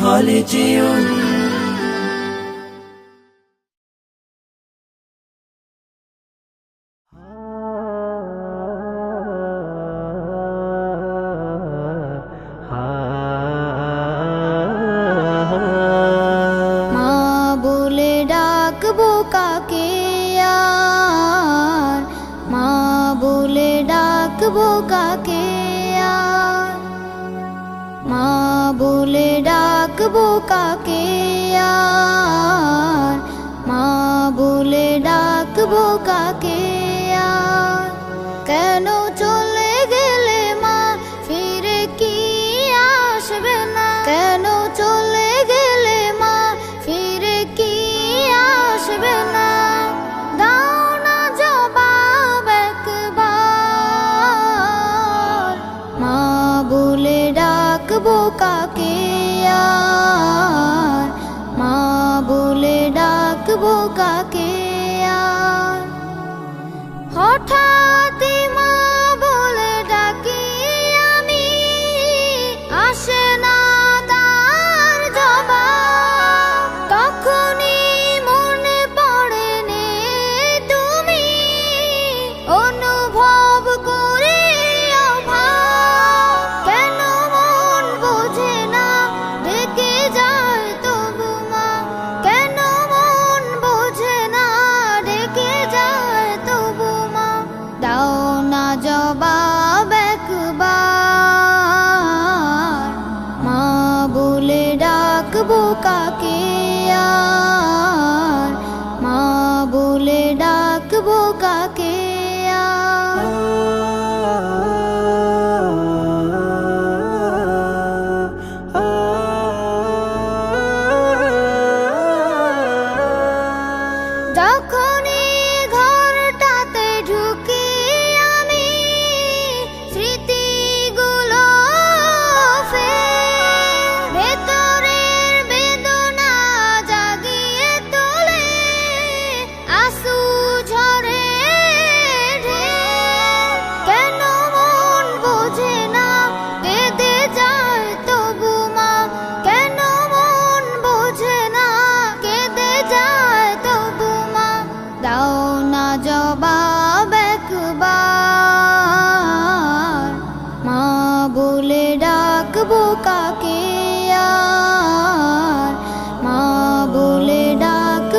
হলে যেও ডাকবো কাকে আর? মা বলে ডাকবো কাকে আর? মা বলে ডাকবো কাকে আর? মা বলে ডাকবো কাকে আর? কেন চলে গেলে মা? ফিরে কি আসবে না? কেন চলে গেলে মা? ফিরে কি আসবে না? দাও না জবাব একবার। মা বলে ডাকবো কাকে আর মা বলে ডাকবো কাকে? ডাকবো কাকে আর? মা বলে ডাকবো কাকে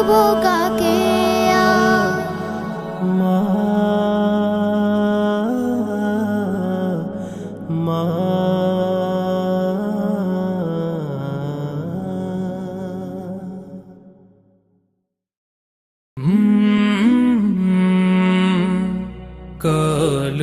ডাকবো কাকে মা মা। কাল